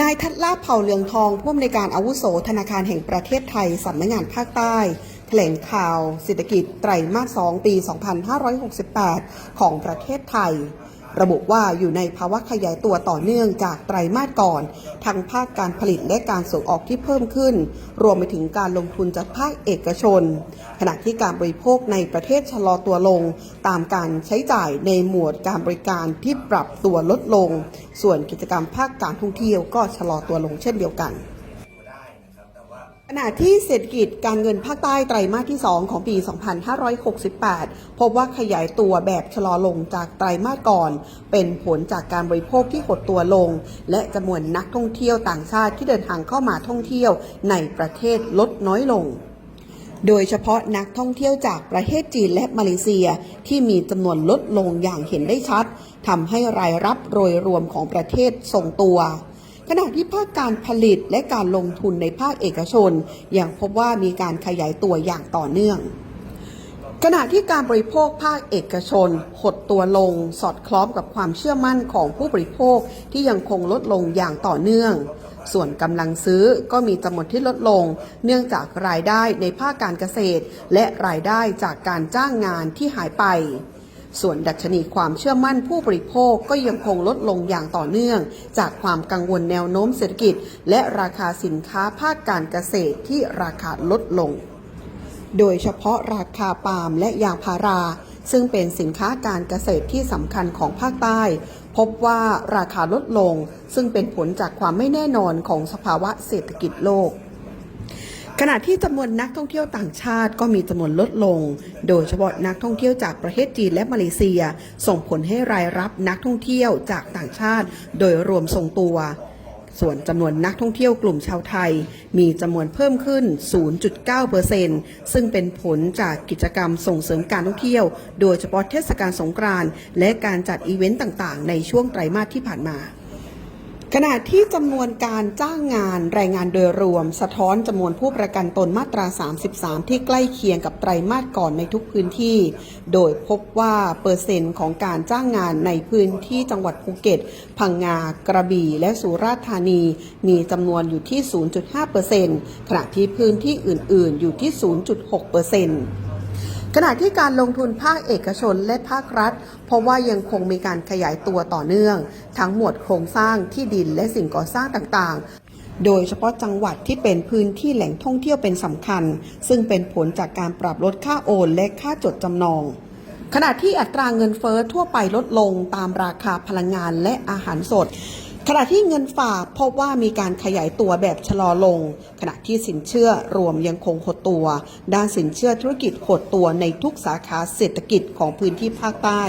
นายทัดลาภเผ่าเหลืองทองผู้อำนวยการอาวุโสธนาคารแห่งประเทศไทยสำนักงานภาคใต้แถลงข่าวเศรษฐกิจไตรมาส 2 ปี 2568 ของประเทศไทย ระบุว่าอยู่ในภาวะขยายตัวต่อเนื่องจากไตรมาสก่อน ทั้งภาคการผลิตและการส่งออกที่เพิ่มขึ้น รวมไปถึงการลงทุนจากภาคเอกชน ขณะที่การบริโภคในประเทศชะลอตัวลง ตามการใช้จ่ายในหมวดการบริการที่ปรับตัวลดลง ส่วนกิจกรรมภาคการท่องเที่ยวก็ชะลอตัวลงเช่นเดียวกัน ขณะที่เศรษฐกิจการเงินภาคใต้ไตรมาสที่ 2 ของปี 2568 พบว่าขยายตัวแบบชะลอลงจากไตรมาสก่อน เป็นผลจากการบริโภคที่หดตัวลง และจำนวนนักท่องเที่ยวต่างชาติที่เดินทางเข้ามาท่องเที่ยวในประเทศลดน้อยลงโดยเฉพาะนักท่องเที่ยวจากประเทศจีนและมาเลเซียที่มีจำนวนลดลงอย่างเห็นได้ชัดทำให้รายรับโดยรวมของประเทศทรงตัว ขณะที่ภาคการผลิตและการลงทุนในภาคเอกชน ยังพบว่ามีการขยายตัวอย่างต่อเนื่อง ขณะที่การบริโภคภาคเอกชน หดตัวลง สอดคล้องกับความเชื่อมั่นของผู้บริโภคที่ยังคงลดลงอย่างต่อเนื่อง ส่วนกำลังซื้อก็มีจำนวนที่ลดลง เนื่องจากรายได้ในภาคการเกษตร และรายได้จากการจ้างงานที่หายไป ส่วนดัชนีความเชื่อมั่นผู้บริโภคก็ยังคงลดลงอย่างต่อเนื่อง จากความกังวลแนวโน้มเศรษฐกิจ และราคาสินค้าภาคการเกษตรที่ราคาลดลง โดยเฉพาะราคาปาล์มและยางพารา ซึ่งเป็นสินค้าการเกษตรที่สำคัญของภาคใต้ พบว่าราคาลดลง ซึ่งเป็นผลจากความไม่แน่นอนของสภาวะเศรษฐกิจโลก ขณะที่จำนวนนักท่องเที่ยวต่างชาติก็มีจำนวนลดลง โดยเฉพาะนักท่องเที่ยวจากประเทศจีนและมาเลเซีย ส่งผลให้รายรับนักท่องเที่ยวจากต่างชาติ โดยรวมทรงตัว ส่วนจำนวนนักท่องเที่ยวกลุ่มชาวไทย มีจำนวนเพิ่มขึ้น 0.9%ซึ่งเป็นผลจากกิจกรรมส่งเสริมการท่องเที่ยว โดยเฉพาะเทศกาลสงกรานต์และการจัดอีเวนต์ต่างๆ ในช่วงไตรมาสที่ผ่านมา ขณะที่จำนวนการจ้างงานรายงานโดยรวม สะท้อนจำนวนผู้ประกันตนมาตรา 33 ที่ใกล้เคียงกับไตรมาสก่อนในทุกพื้นที่ โดยพบว่าเปอร์เซ็นต์ของการจ้างงานในพื้นที่จังหวัดภูเก็ต พังงา กระบี่ และสุราษฎร์ธานี มีจำนวนอยู่ที่ 0.5%ขณะที่พื้นที่อื่น ๆ อยู่ที่ 0.6% ขณะที่การลงทุนภาคเอกชนและภาครัฐเพราะว่ายังคงมีการขยายตัวต่อเนื่อง ทั้งหมวดโครงสร้างที่ดินและสิ่งก่อสร้างต่างๆ โดยเฉพาะจังหวัดที่เป็นพื้นที่แหล่งท่องเที่ยวเป็นสำคัญ ซึ่งเป็นผลจากการปรับลดค่าโอนและค่าจดจำนองขณะที่อัตราเงินเฟ้อทั่วไปลดลงตามราคาพลังงานและอาหารสด ขณะที่เงินฝากพบว่ามีการขยายตัวแบบชะลอลง ขณะที่สินเชื่อรวมยังคงหดตัว ด้านสินเชื่อธุรกิจหดตัวในทุกสาขาเศรษฐกิจของพื้นที่ภาคใต้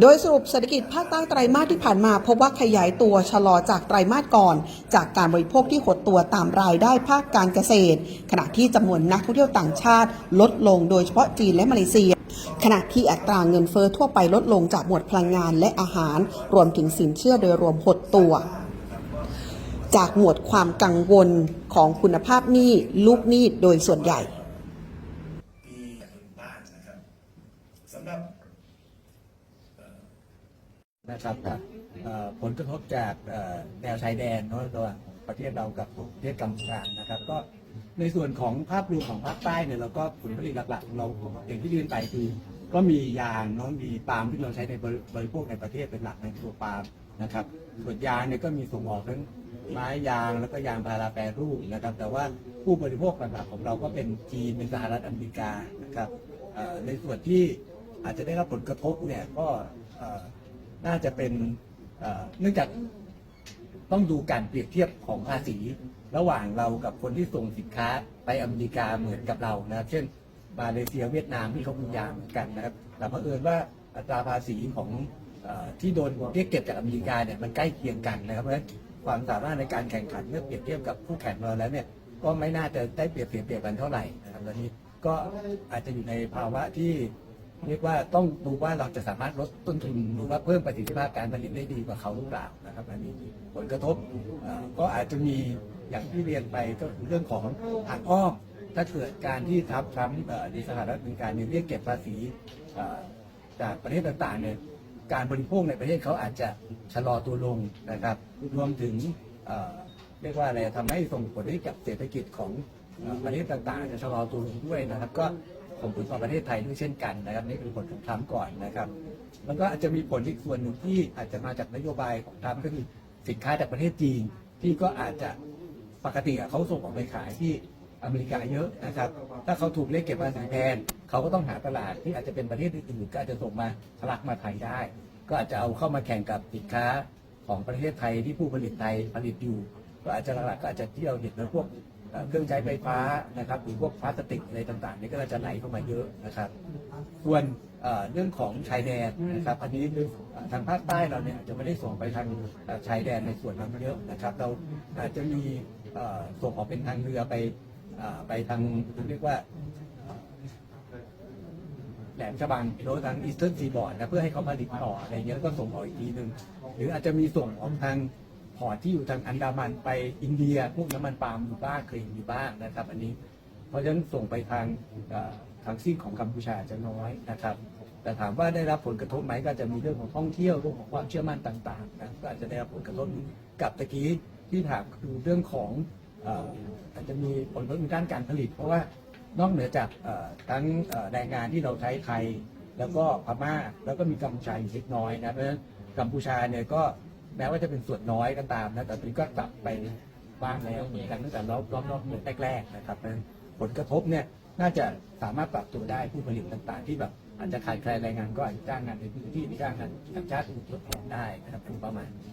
โดยสรุปเศรษฐกิจภาคใต้ไตรมาสที่ผ่านมาพบว่าขยายตัวชะลอจากไตรมาสก่อน จากการบริโภคที่หดตัวตามรายได้ภาคการเกษตร ขณะที่จำนวนนักท่องเที่ยวต่างชาติลดลงโดยเฉพาะจีนและมาเลเซีย ขณะที่อัตราเงินเฟอ้อทั่วไปลดลงจากหมวดพลังงานและอาหาร รวมถึงสินเชื่อโดยรวมหดตัว จากหมวดความกังวลของคุณภาพหนี้ลูกหนี้โดยส่วนใหญ่ปีบ้านนะครับสำหรับนะครับเอ่อผลกระทบจากแนวชายแดนนะระหว่างประเทศเรากับประเทศกัมพูชานะครับ ก็ ในส่วนของภาพรวมของภาคใต้เนี่ยเราก็ผลผลิตหลักๆของเราอย่างที่ยืนไปคือ ก็มียางเนาะมีปาล์มที่เราใช้ในบริโภคในประเทศเป็นหลักในตัวปาล์มนะครับส่วนยางเนี่ยก็มีส่งออกทั้งไม้ยางแล้วก็ยางพาราแปรรูปนะครับ แต่ว่าผู้บริโภคหลักๆของเราก็เป็นจีนเป็นสหรัฐอเมริกานะครับในส่วนที่อาจจะได้รับผลกระทบเนี่ยก็น่าจะเป็นเนื่องจาก ต้องดูการเปรียบเทียบของภาษี ระหว่างเรากับคนที่ส่งสินค้าไปอเมริกาเหมือนกับเรานะครับ เช่น มาเลเซียเวียดนามที่เขามียาเหมือนกันนะครับแต่เผอิญว่าอัตราภาษีของอที่โดนเรียกเก็บจากอเมริกาเนี่ยมันใกล้เคียงกันนะครับเพราะฉะนั้นความสามารถในการแข่งขันเมื่อเปรียบเทียบกับคู่แข่งเราแล้วเนี่ยก็ไม่น่าจะได้เปรียบเสียเปรียบกันเท่าไหร่นะครับตอนนี้ก็อาจจะอยู่ในภาวะที่ เรียกว่าต้องดูว่าเราจะสามารถลดต้นทุนหรือว่าเพิ่มประสิทธิภาพการผลิตได้ดีกว่าเขาหรือเปล่านะครับอันนี้ผลกระทบก็อาจจะมีอย่างที่เรียนไปก็คือเรื่องของทางอ้อมถ้าเกิดการที่ทับทรัมป์ในสหรัฐอเมริกาเนี่ยเรียกเก็บภาษีจากประเทศต่างๆเนี่ยการบริโภคในประเทศเขาอาจจะชะลอตัวลงนะครับ รวมถึงเรียกว่าอะไรทำให้ส่งผลให้กับเศรษฐกิจของประเทศต่างๆจะชะลอตัวลงด้วยนะครับ ก็ ส่งผลต่อประเทศไทยด้วยเช่นกันนะครับนี่คือผลของทรัมป์ก่อนนะครับ แล้วก็อาจจะมีผลอีกส่วนหนึ่งที่อาจจะมาจากนโยบายของทรัมป์ก็คือสินค้าจากประเทศจีน ที่ก็อาจจะปกติเขาส่งออกไปขายที่อเมริกาเยอะนะครับ ถ้าเขาถูกเรียกเก็บภาษีแพงเขาก็ต้องหาตลาดที่อาจจะเป็นประเทศอื่นๆก็อาจจะส่งมาทะลักมาไทยได้ ก็อาจจะเอาเข้ามาแข่งกับสินค้าของประเทศไทยที่ผู้ผลิตไทยผลิตอยู่ ก็อาจจะหลักๆก็อาจจะที่เราเห็นในพวก เครื่องใช้ไฟฟ้านะครับหรือพวกพลาสติกอะไรต่างๆนี่ก็จะไหลเข้ามาเยอะนะครับ ส่วนเรื่องของชายแดนนะครับ อันนี้ทางภาคใต้เราเนี่ยจะไม่ได้ส่งไปทางชายแดนในส่วนนั้นเยอะนะครับ เราอาจจะมีส่งออกเป็นทางเรือไปอไปทางเรียกว่าแหลมฉบังโดยทางอีสเทิร์นซีบอร์ดนะเพื่อให้เขาผลิตต่ออะไรเงี้ยแล้วก็ส่งออกอีกทีหนึ่งหรืออาจจะมีส่งออกทาง พอร์ตที่อยู่ทางอันดามันไปอินเดีย พวกน้ำมันปาล์มอยู่บ้างเคยอยู่บ้างนะครับ อันนี้ เพราะฉะนั้นส่งไปทางทางซีกของกัมพูชาจะน้อยนะครับ แต่ถามว่าได้รับผลกระทบไหมก็จะมีเรื่องของท่องเที่ยวเรื่องของความเชื่อมั่นต่างๆนะก็อาจจะได้รับผลกระทบกับตะกี้ที่ถามคือเรื่องของอาจจะมีผลกระทบด้านการผลิต เพราะว่านอกเหนือจากทั้งแรงงานที่เราใช้ไทย แล้วก็พม่าแล้วก็มีกัมพูชาอยู่เล็กน้อยนะเพราะฉะนั้นกัมพูชาเนี่ยก็ แม้ว่าจะเป็นส่วนน้อยก็ตามนะแต่ตอนนี้ก็กลับไปบ้างแล้วเหมือนกันตั้งแต่รอบรอบรอบเมืองแรกๆนะครับนั้นผลกระทบเนี่ยน่าจะสามารถปรับตัวได้ผู้ผลิตต่างๆ ที่แบบอาจจะขาดแคลนแรงงานก็อาจจะจ้างงานในพื้นที่หรือจ้างงานต่างชาติอื่นทดแทนได้นะครับเป็นประมาณนี้